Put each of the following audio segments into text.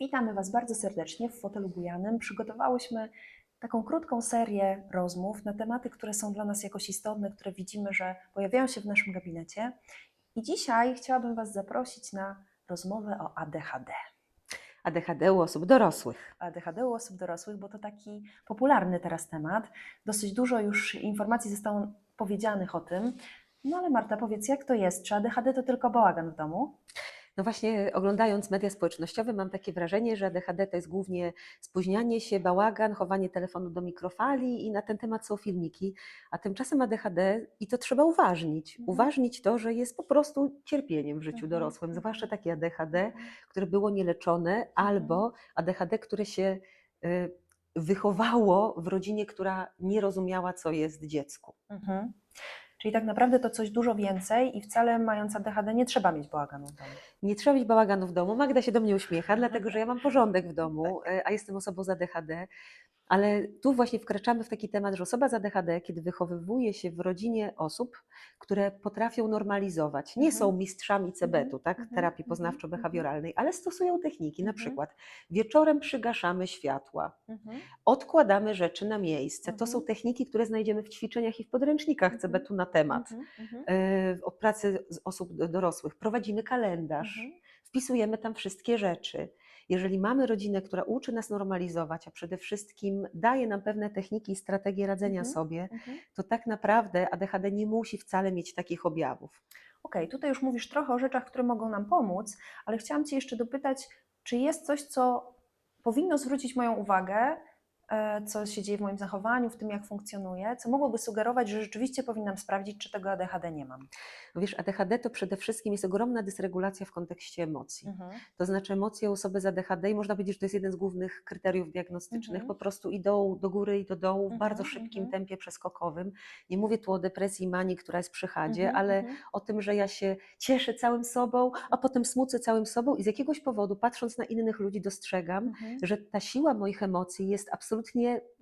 Witamy Was bardzo serdecznie w fotelu bujanym. Przygotowałyśmy taką krótką serię rozmów na tematy, które są dla nas jakoś istotne, które widzimy, że pojawiają się w naszym gabinecie. I dzisiaj chciałabym Was zaprosić na rozmowę o ADHD. ADHD u osób dorosłych. ADHD u osób dorosłych, bo to taki popularny teraz temat. Dosyć dużo już informacji zostało powiedzianych o tym. No ale Marta, powiedz, jak to jest? Czy ADHD to tylko bałagan w domu? No właśnie, oglądając media społecznościowe, mam takie wrażenie, że ADHD to jest głównie spóźnianie się, bałagan, chowanie telefonu do mikrofali i na ten temat są filmiki. A tymczasem ADHD, i to trzeba uważnić, Mhm. uważnić to, że jest po prostu cierpieniem w życiu Mhm, dorosłym, mhm. zwłaszcza takie ADHD, które było nieleczone, albo ADHD, które się y, wychowało w rodzinie, która nie rozumiała, co jest dziecku. Mhm. Czyli tak naprawdę to coś dużo więcej i wcale mając ADHD nie trzeba mieć bałaganu w domu. Nie trzeba mieć bałaganu w domu. Magda się do mnie uśmiecha, dlatego że ja mam porządek w domu, e, a jestem osobą z ADHD. Ale tu właśnie wkraczamy w taki temat, że osoba z ADHD, kiedy wychowywuje się w rodzinie osób, które potrafią normalizować, nie Mhm. są mistrzami CBT-u, Mhm, tak, mhm, terapii poznawczo-behawioralnej, ale stosują techniki, na przykład wieczorem przygaszamy światła, odkładamy rzeczy na miejsce. To są techniki, które znajdziemy w ćwiczeniach i w podręcznikach. CBT-u na temat e, od pracy z osób do- dorosłych. Prowadzimy kalendarz, wpisujemy tam wszystkie rzeczy. Jeżeli mamy rodzinę, która uczy nas normalizować, a przede wszystkim daje nam pewne techniki i strategie radzenia Mhm. sobie, Mhm. to tak naprawdę ADHD nie musi wcale mieć takich objawów. Okej, tutaj już mówisz trochę o rzeczach, które mogą nam pomóc, ale chciałam Cię jeszcze dopytać, czy jest coś, co powinno zwrócić moją uwagę, co się dzieje w moim zachowaniu, w tym jak funkcjonuję, co mogłoby sugerować, że rzeczywiście powinnam sprawdzić, czy tego ADHD nie mam. Wiesz, ADHD to przede wszystkim jest ogromna dysregulacja w kontekście emocji. Mhm. To znaczy emocje osoby z ADHD i można powiedzieć, że to jest jeden z głównych kryteriów diagnostycznych, Mhm. po prostu idą do góry i do dołu w Mhm, bardzo szybkim mhm. tempie przeskokowym. Nie mówię tu o depresji, manii, która jest przy chadzie, Mhm, ale mhm. o tym, że ja się cieszę całym sobą, a potem smucę całym sobą i z jakiegoś powodu, patrząc na innych ludzi, dostrzegam, Mhm. że ta siła moich emocji jest absolutnie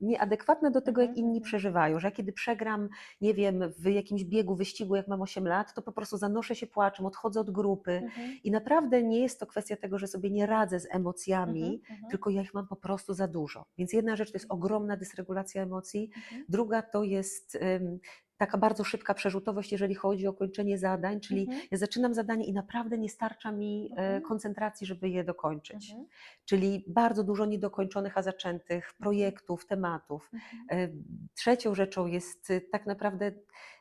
nieadekwatna do tego, jak Mhm, inni mhm. przeżywają. Że ja kiedy przegram, nie wiem, w jakimś biegu, wyścigu, jak mam 8 lat, to po prostu zanoszę się płaczem, odchodzę od grupy. Mhm. I naprawdę nie jest to kwestia tego, że sobie nie radzę z emocjami, Mhm, mhm. tylko ja ich mam po prostu za dużo. Więc jedna rzecz to jest ogromna dysregulacja emocji, Mhm. druga to jest taka bardzo szybka przerzutowość, jeżeli chodzi o kończenie zadań, czyli Mhm. ja zaczynam zadanie i naprawdę nie starcza mi e, Mhm. koncentracji, żeby je dokończyć. Mhm. Czyli bardzo dużo niedokończonych, a zaczętych projektów, tematów. Mhm. E, Trzecią rzeczą jest y, tak naprawdę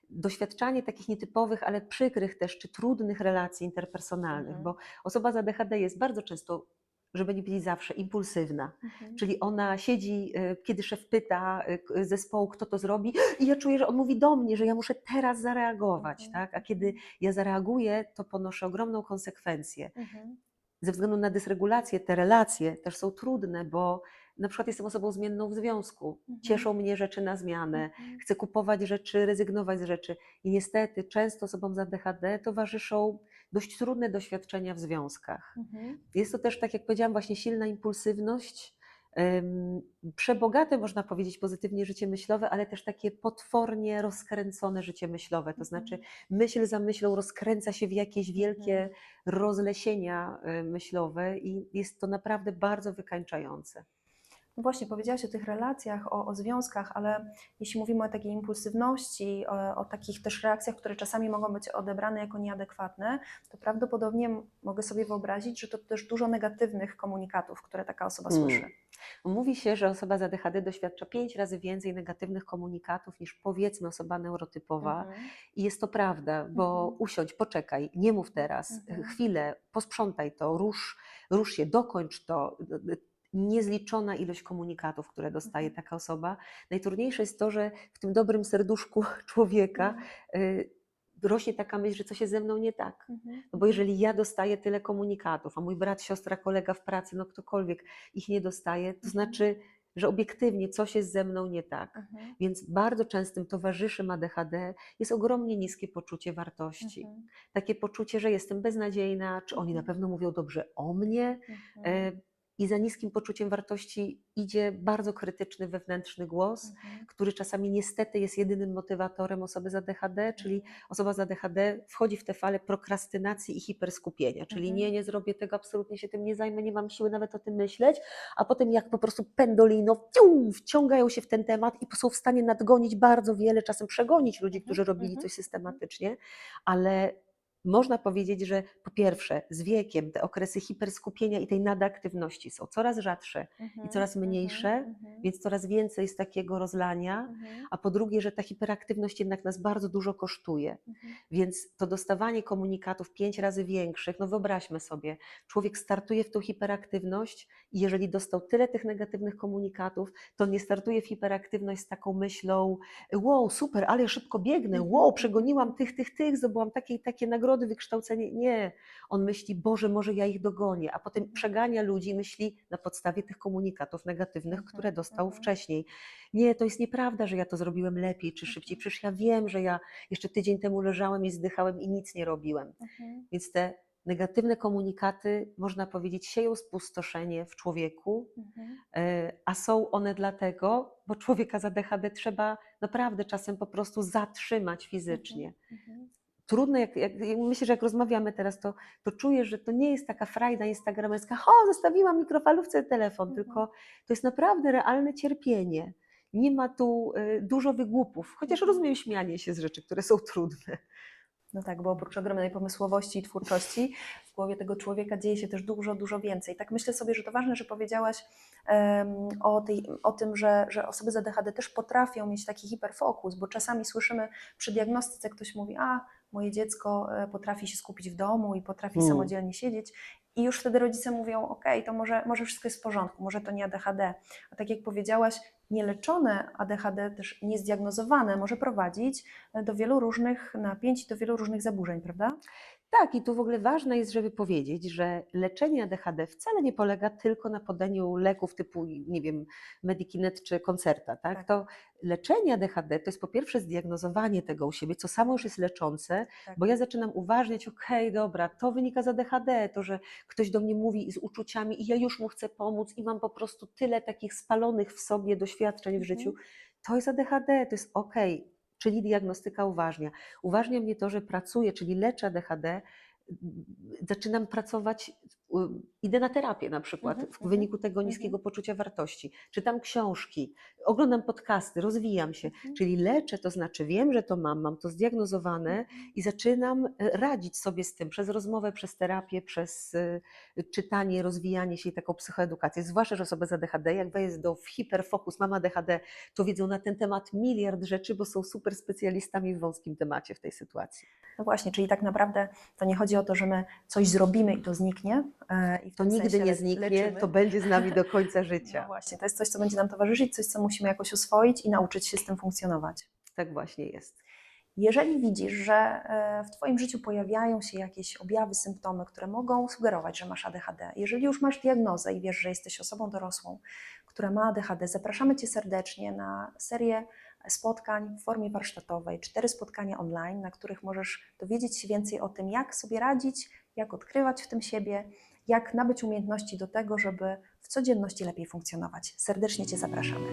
doświadczanie takich nietypowych, ale przykrych też, czy trudnych relacji interpersonalnych, Mhm. bo osoba z ADHD jest bardzo często, żeby nie powiedzieć zawsze, impulsywna. Mhm. Czyli ona siedzi, y, kiedy szef pyta k- zespołu, kto to zrobi, i ja czuję, że on mówi do mnie, że ja muszę teraz zareagować, Mhm. tak? A kiedy ja zareaguję, to ponoszę ogromną konsekwencję Mhm. ze względu na dysregulację te relacje też są trudne, bo na przykład jestem osobą zmienną w związku. Mhm. Cieszą mnie rzeczy na zmianę, Mhm. chcę kupować rzeczy, rezygnować z rzeczy. I niestety często osobom z ADHD towarzyszą dość trudne doświadczenia w związkach. Mhm. Jest to też, tak jak powiedziałam, właśnie silna impulsywność, przebogate, można powiedzieć, pozytywnie życie myślowe, ale też takie potwornie rozkręcone życie myślowe. To znaczy myśl za myślą rozkręca się w jakieś wielkie Mhm. rozlesienia y, myślowe i jest to naprawdę bardzo wykańczające. Właśnie, powiedziałaś o tych relacjach, o, o związkach, ale jeśli mówimy o takiej impulsywności, o, o takich też reakcjach, które czasami mogą być odebrane jako nieadekwatne, to prawdopodobnie mogę sobie wyobrazić, że to też dużo negatywnych komunikatów, które taka osoba Mm. słyszy. Mówi się, że osoba z ADHD doświadcza pięć razy więcej negatywnych komunikatów niż powiedzmy osoba neurotypowa. Mhm. I jest to prawda, bo Mhm. usiądź, poczekaj, nie mów teraz, Mhm. chwilę, posprzątaj to, rusz, rusz się, dokończ to. Niezliczona ilość komunikatów, które dostaje Mhm. taka osoba. Najtrudniejsze jest to, że w tym dobrym serduszku człowieka Mhm. y, rośnie taka myśl, że coś jest ze mną nie tak. Mhm. No bo jeżeli ja dostaję tyle komunikatów, a mój brat, siostra, kolega w pracy, no ktokolwiek ich nie dostaje, to znaczy, że obiektywnie coś jest ze mną nie tak. Mhm. Więc bardzo częstym towarzyszem ADHD jest ogromnie niskie poczucie wartości. Mhm. Takie poczucie, że jestem beznadziejna, czy oni na Mhm. pewno mówią dobrze o mnie. Mhm. I za niskim poczuciem wartości idzie bardzo krytyczny wewnętrzny głos, Mhm. który czasami niestety jest jedynym motywatorem osoby z ADHD, czyli osoba z ADHD wchodzi w te fale prokrastynacji i hiperskupienia, czyli Mhm. nie, nie zrobię tego, absolutnie się tym nie zajmę, nie mam siły nawet o tym myśleć, a potem jak po prostu pendolino wciągają się w ten temat i są w stanie nadgonić bardzo wiele, czasem przegonić ludzi, Mhm, którzy robili mhm, coś systematycznie, ale można powiedzieć, że po pierwsze z wiekiem te okresy hiperskupienia i tej nadaktywności są coraz rzadsze i Mhm, coraz mhm, mniejsze, mhm, więc coraz więcej jest takiego rozlania, mhm, a po drugie, że ta hiperaktywność jednak nas bardzo dużo kosztuje. mhm. Więc to dostawanie komunikatów pięć razy większych, no wyobraźmy sobie, człowiek startuje w tą hiperaktywność i jeżeli dostał tyle tych negatywnych komunikatów, to nie startuje w hiperaktywność z taką myślą, wow, super, ale ja szybko biegnę, wow, mhm. przegoniłam tych, tych, tych, zdobyłam takie i takie nagrody, wykształcenie. Nie, on myśli, Boże, może ja ich dogonię, a potem Mhm. przegania ludzi myśli na podstawie tych komunikatów negatywnych, Mhm, które dostał mhm. wcześniej. Nie, to jest nieprawda, że ja to zrobiłem lepiej czy szybciej, przecież ja wiem, że ja jeszcze tydzień temu leżałem i zdychałem i nic nie robiłem. Więc te negatywne komunikaty, można powiedzieć, sieją spustoszenie w człowieku, Mhm. e, a są one dlatego, bo człowieka z ADHD trzeba naprawdę czasem po prostu zatrzymać fizycznie. Mhm. Trudno, jak, jak, myślę, że jak rozmawiamy teraz, to, to czuję, że to nie jest taka frajda instagramerska, o, zostawiłam mikrofalówce telefon, Mhm. tylko to jest naprawdę realne cierpienie. Nie ma tu y, dużo wygłupów, chociaż Mhm. rozumiem śmianie się z rzeczy, które są trudne. No tak, bo oprócz ogromnej pomysłowości i twórczości, w głowie tego człowieka dzieje się też dużo, dużo więcej. Tak myślę sobie, że to ważne, że powiedziałaś em, o, tej, o tym, że, że osoby z ADHD też potrafią mieć taki hiperfokus, bo czasami słyszymy przy diagnostyce, ktoś mówi, a moje dziecko e, potrafi się skupić w domu i potrafi Mm. samodzielnie siedzieć. I już wtedy rodzice mówią, ok, to może, może wszystko jest w porządku, może to nie ADHD. A tak jak powiedziałaś, nieleczone ADHD, też niezdiagnozowane, może prowadzić do wielu różnych napięć i do wielu różnych zaburzeń, prawda? Tak, i tu w ogóle ważne jest, żeby powiedzieć, że leczenie ADHD wcale nie polega tylko na podaniu leków typu, nie wiem, Medikinet czy Koncerta. Tak? Tak. To leczenie ADHD to jest po pierwsze zdiagnozowanie tego u siebie, co samo już jest leczące, Tak. bo ja zaczynam uważniać, okej, dobra, to wynika z ADHD, to, że ktoś do mnie mówi z uczuciami i ja już mu chcę pomóc i mam po prostu tyle takich spalonych w sobie doświadczeń w Mhm. życiu, to jest ADHD, to jest okej, czyli diagnostyka uważnia. Uważnia mnie to, że pracuję, czyli leczę ADHD, zaczynam pracować, idę na terapię na przykład Mhm, w mhm, wyniku tego mhm. niskiego poczucia wartości, czytam książki, oglądam podcasty, rozwijam się, czyli leczę, to znaczy wiem, że to mam, mam to zdiagnozowane i zaczynam e, radzić sobie z tym przez rozmowę, przez terapię, przez e, czytanie, rozwijanie się i taką psychoedukację. Zwłaszcza, że osoby z ADHD, jak wejdą w hiperfokus, mam ADHD, to wiedzą na ten temat miliard rzeczy, bo są super specjalistami w wąskim temacie w tej sytuacji. No właśnie, czyli tak naprawdę to nie chodzi o to, że my coś zrobimy i to zniknie. E, I To nigdy nie zniknie, leczymy. to będzie z nami do końca No życia. właśnie, to jest coś, co będzie nam towarzyszyć, coś, co musimy jakoś uswoić i nauczyć się z tym funkcjonować. Tak właśnie jest. Jeżeli widzisz, że e, w Twoim życiu pojawiają się jakieś objawy, symptomy, które mogą sugerować, że masz ADHD, jeżeli już masz diagnozę i wiesz, że jesteś osobą dorosłą, która ma ADHD, zapraszamy Cię serdecznie na serię spotkań w formie warsztatowej, cztery spotkania online, na których możesz dowiedzieć się więcej o tym, jak sobie radzić, jak odkrywać w tym siebie, jak nabyć umiejętności do tego, żeby w codzienności lepiej funkcjonować. Serdecznie Cię zapraszamy.